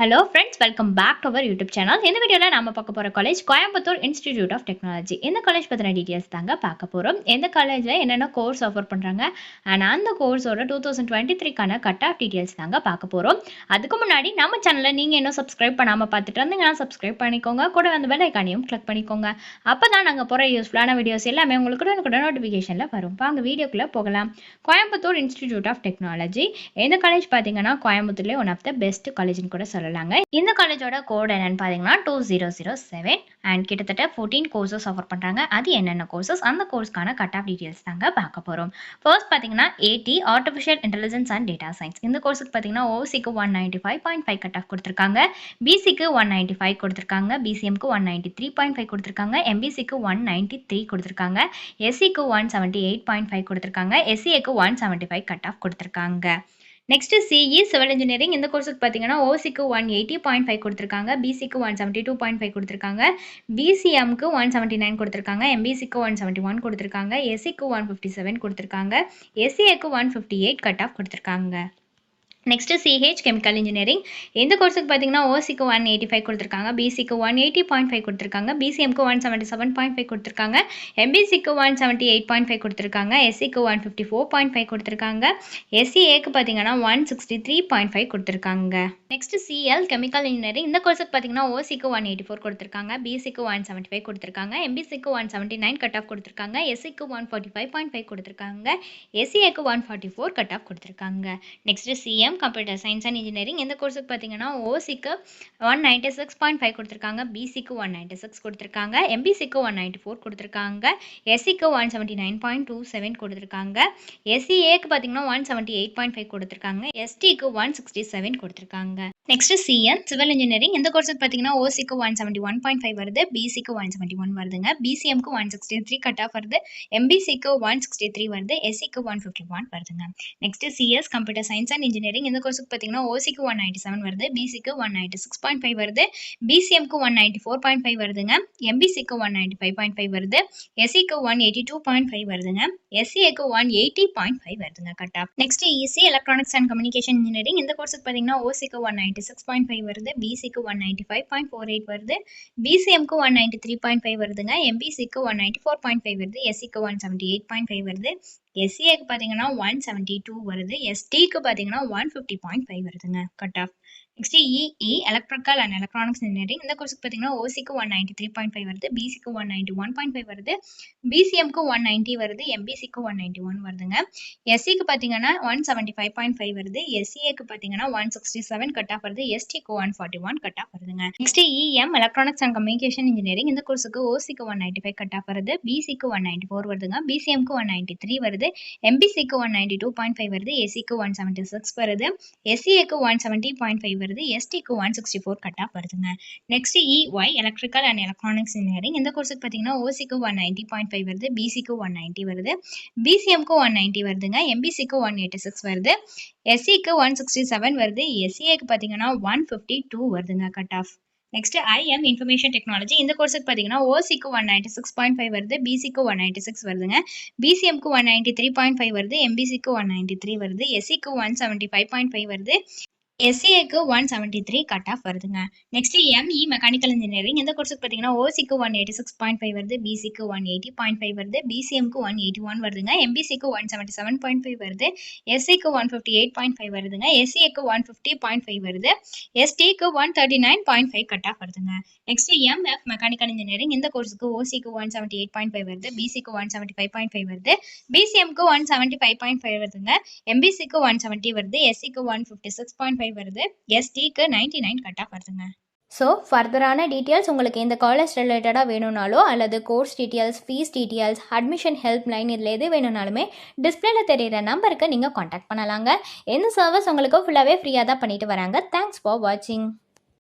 Hello friends welcome back to our YouTube channel இந்த வீடியோவில் நம்ம பார்க்க போகிற college Coimbatore Institute of Technology இந்த காலேஜ் பற்றின டீட்டெயில்ஸ் தாங்க பார்க்க போகிறோம் எந்த காலேஜில் என்னென்ன கோர்ஸ் ஆஃபர் பண்ணுறாங்க அண்ட் அந்த கோர்ஸோட டூ தௌசண்ட் டுவெண்ட்டி த்ரீக்கான கட் ஆஃப் டீட்டெயில்ஸ் தாங்க பார்க்க போகிறோம் அதுக்கு முன்னாடி நம்ம சேனலில் நீங்கள் இன்னும் சப்ஸ்கிரைப் பண்ணாமல் பார்த்துட்டு இருந்தீங்கன்னா சப்ஸ்கிரைப் பண்ணிக்கோங்க. கூட வந்து பெல் ஐக்கானையும் கிளிக் பண்ணிக்கோங்க. அப்போ தான் நாங்கள் போகிற யூஸ்ஃபுல்லான வீடியோஸ் எல்லாமே உங்களுக்கு கூட கூட நோட்டிஃபிகேஷனில் வரும். அங்கே வீடியோக்குள்ளே போகலாம். கோயம்புத்தூர் இன்ஸ்டிடியூட் ஆஃப் டெக்னாலஜி இந்த காலேஜ் பார்த்தீங்கன்னா கோயம்புத்தூர்லேயே ஒன் ஆஃப் த பெஸ்ட் காலேஜ்னு கூட சொல்லலாங்க இந்த காலேஜோட கோட் என்னன்னு பார்த்தீங்கன்னா two zero zero seven and கிட்டத்தட்ட ஃபோர்டீன் கோர்சஸ் ஆஃபர் பண்ணுறாங்க அது என்னென்ன கோர்சஸ் அந்த கோர்ஸ்க்கான கட் ஆஃப் டீட்டெயில்ஸ் தாங்க பார்க்க போகிறோம் ஃபர்ஸ்ட் பார்த்தீங்கன்னா AD artificial intelligence and data science இந்த கோர்ஸுக்கு பார்த்தீங்கன்னா ஓசிக்கு one ninety five point five cut off கொடுத்துருக்காங்க. பிசிக்கு ஒன் நைன்ட்டி ஃபைவ் கொடுத்துருக்காங்க. பிசிஎம்க்கு one ninety three point five கொடுத்துருக்காங்க. எம்பிசிக்கு ஒன் நைன்ட்டி த்ரீ கொடுத்துருக்காங்க. எஸ்சிக்கு one seventy eight point five கொடுத்துருக்காங்க. எஸ்சிஏக்கு one seventy five cut off கொடுத்துருக்காங்க. நெக்ஸ்ட் சிஇ சிவில் இன்ஜினியரிங் இந்த கோர்ஸுக்கு பார்த்தீங்கன்னா ஓசிக்கு ஒன் எயிட்டி பாயிண்ட் ஃபைவ் கொடுத்துருக்காங்க. பிசிக்கு one seventy two point five கொடுத்துருக்காங்க. பிசிஎம்க்கு ஒன் செவன்ட்டி நைன் கொடுத்துருக்காங்க. எம்பிசிக்கு ஒன் செவன்ட்டி ஒன் கொடுத்துருக்காங்க. எஸ்சிக்கு ஒன் ஃபிஃப்டி செவன் கொடுத்துருக்காங்க. எஸ்சிஏக்கு one fifty eight cut off கொடுத்துருக்காங்க. நெக்ஸ்ட் சிஹெச் கெமிக்கல் இன்ஜினியரிங் இந்த கோர்ஸுக்கு பார்த்தீங்கன்னா ஓசிக்கு ஒன் எயிட்டி ஃபைவ் கொடுத்துருக்காங்க. பிசிக்கு ஒன் எயிட்டி பாயிண்ட் ஃபைவ் கொடுத்துருக்காங்க. பிசிஎம்க்கு one seventy seven point five கொடுத்துருக்காங்க. எம்பிசிக்கு one seventy eight point five கொடுத்துருக்காங்க. எஸ்சிக்கு one fifty four point five கொடுத்துருக்காங்க. எஸ்சிஏக்கு பார்த்தீங்கன்னா one sixty three point five கொடுத்துருக்காங்க நெக்ஸ்ட் சிஎல் கெமிக்கல் இன்ஜினியரிங் இந்த கோர்ஸுக்கு பார்த்தீங்கன்னா ஓசிக்கு ஒன் எயிட்டி ஃபோர் கொடுத்துருக்காங்க. பிசிக்கு ஒன் செவன்ட்டி ஃபைவ் கொடுத்துருக்காங்க. எம்பிசிக்கு one seventy nine cut off கொடுத்துருக்காங்க. எஸ்சிக்கு one forty five point five கொடுத்துருக்காங்க. எஸ்சிஏக்கு one forty four cut off கொடுத்துருக்காங்க. Next CM computer science and engineering இந்த கோர்ஸுக்கு பார்த்தீங்கன்னா ஓசிக்கு one ninety six point five கொடுத்துருக்காங்க பிசிக்கு ஒன் நைன்ட்டி சிக்ஸ் கொடுத்துருக்காங்க எம்பிசிக்கு ஒன் நைன்ட்டி ஃபோர் கொடுத்துருக்காங்க எஸ்சிக்கு one seventy nine point two seven கொடுத்துருக்காங்க எஸ்சிஏக்கு பார்த்தீங்கன்னா one seventy eight point five கொடுத்துருக்காங்க எஸ்டிக்கு ஒன் சிக்ஸ்டி செவன் கொடுத்துருக்காங்க நெக்ஸ்ட் சிஎன் சிவில் இன்ஜினியரிங் இந்த கோர்ஸுக்கு பார்த்தீங்கன்னா ஓசிக்கு one seventy one point five வருது பிசிக்கு ஒன் செவன்ட்டி ஒன் வருதுங்க பிசிஎம்க்கு one sixty three cut off வருது எம்பிசிக்கு ஒன் சிக்ஸ்டி த்ரீ வருது எஸ்சிக்கு ஒன் ஃபிஃப்டி ஒன் வருதுங்க next CS computer science and engineering இந்த கோர்ஸுக்கு பார்த்தீங்கன்னா ஓசிக்கு ஒன் நைன்ட்டி செவன் வருது பிசிக்கு one ninety six point five வருது பிசிஎம்க்கு one ninety four point five வருதுங்க எம்பிசிக்கு one ninety five point five வருது எஸ்சிக்கு one eighty two point five வருதுங்க எஸ்சிஏக்கு ஒன் எயிட்டி பாயிண்ட் ஃபைவ் வருதுங்க cut off next EC electronics and communication engineering இந்த கோர்ஸுக்கு பார்த்தீங்கன்னா ஓசிக்கு one ninety six point five வருது பிசிக்கு one ninety five point four eight வருது பிசிஎம்க்கு one ninety three point five வருதுங்க எம்பிசிக்கு one ninety four point five வருது எஸ்சிக்கு one seventy eight point five வருது எஸ்சிஏக்கு பார்த்தீங்கன்னா ஒன் செவன்ட்டி டூ வருது. எஸ்டிக்கு பார்த்தீங்கன்னா ஒன் ஃபிஃப்டி பாயிண்ட் ஃபைவ் வருதுங்க. Cut off next EE electrical and electronics engineering இந்த கோர்ஸுக்கு பார்த்தீங்கன்னா ஓசிக்கு one ninety three point five வருது பிசிக்கு one ninety one point five வருது பிசிஎம்க்கு ஒன் நைன்ட்டி வருது எம்பிசிக்கு ஒன் நைன்ட்டி ஒன் வருதுங்க எஸ்சிக்கு பார்த்தீங்கன்னா one seventy five point five வருது எஸ்சிஏக்கு பார்த்தீங்கன்னா one sixty seven cut off வருது எஸ்டிக்கு one forty one cut off வருதுங்க next EM electronics and communication engineering இந்த கோர்ஸுக்கு ஓசிக்கு one ninety five cut off வருது பிசிக்கு ஒன் நைன்ட்டி ஃபோர் வருதுங்க பிசிஎம்க்கு ஒன் நைன்ட்டி த்ரீ வருது எம்பிசிக்கு one ninety two point five வருது எஸ்சிக்கு ஒன் செவன்ட்டி சிக்ஸ் வருது எஸ்சிஏக்கு ஒன் செவன்ட்டி பாயிண்ட் ஃபைவ் வருது எஸ்டிக்கு one sixty four cut off வருதுங்க next EY electrical and electronics engineering இந்த கோர்ஸுக்கு பார்த்தீங்கன்னா ஓசிக்கு ஒன் நைன்ட்டி பாயிண்ட் ஃபைவ் வருது பிசிக்கு ஒன் நைன்ட்டி வருது பிசிஎம்க்கு ஒன் நைன்ட்டி வருதுங்க எம்பிசிக்கு ஒன் எயிட்டி சிக்ஸ் வருது எஸ்சிக்கு ஒன் சிக்ஸ்டி செவன் வருது எஸ்சிஏக்கு பார்த்தீங்கன்னா ஒன் ஃபிஃப்டி டூ வருதுங்க cut off next IM information technology இந்த கோர்ஸுக்கு பார்த்தீங்கன்னா ஓசிக்கு one ninety six point five வருது பிசிக்கு ஒன் நைன்ட்டி சிக்ஸ் வருதுங்க பிசிஎம்க்கு one ninety three point five வருது எம்பிசிக்கு ஒன் நைன்ட்டி த்ரீ வருது எஸ்சிக்கு one seventy five point five வருது எஸ்சிஏக்கு one seventy three cut off வருதுங்க நெக்ஸ்ட் எம்இ மெக்கானிக்கல் இன்ஜினியரிங் இந்த கோர்ஸுக்கு பார்த்தீங்கன்னா ஓசிக்கு one eighty six point five வருது பிசிக்கு ஒன் எயிட்டி பாயிண்ட் ஃபைவ் வருது பிசிஎம்க்கு ஒன் எயிட்டி ஒன் வருதுங்க எம்பிசிக்கு one seventy seven point five வருது எஸ்சிக்கு one fifty eight point five வருதுங்க எஸ்சிஏக்கு ஒன் ஃபிஃப்டி பாயிண்ட் ஃபைவ் வருது எஸ்டிக்கு one thirty nine point five cut off வருதுங்க நெக்ஸ்ட் எம்எஃப் மெக்கானிக்கல் இன்ஜினியரிங் இந்த கோர்ஸுக்கு ஓசிக்கு one seventy eight point five வருது பிசிக்கு one seventy five point five வருது பிசிஎம்க்கு one seventy five point five வருதுங்க எம்பிசிக்கு ஒன் செவன்ட்டி வருது எஸ்சிக்கு one fifty six point five வருது. எஸ்டிக்கு நைன்டி நைன் கட் ஆஃப் வருதுங்க. ஸோ ஃபர்தரான டீட்டெயில்ஸ் உங்களுக்கு இந்த காலேஜ் ரிலேட்டடாக வேணும்னாலோ அல்லது course details fees details admission helpline இதில் எது வேணும்னாலுமே டிஸ்பிளேல தெரியிற நம்பருக்கு நீங்கள் காண்டாக்ட் பண்ணலாங்க. இந்த சர்வீஸ் உங்களுக்கு ஃபுல்லாகவே ஃப்ரீயாக தான் பண்ணிட்டு வராங்க. தேங்க்ஸ் ஃபார் வாட்சிங்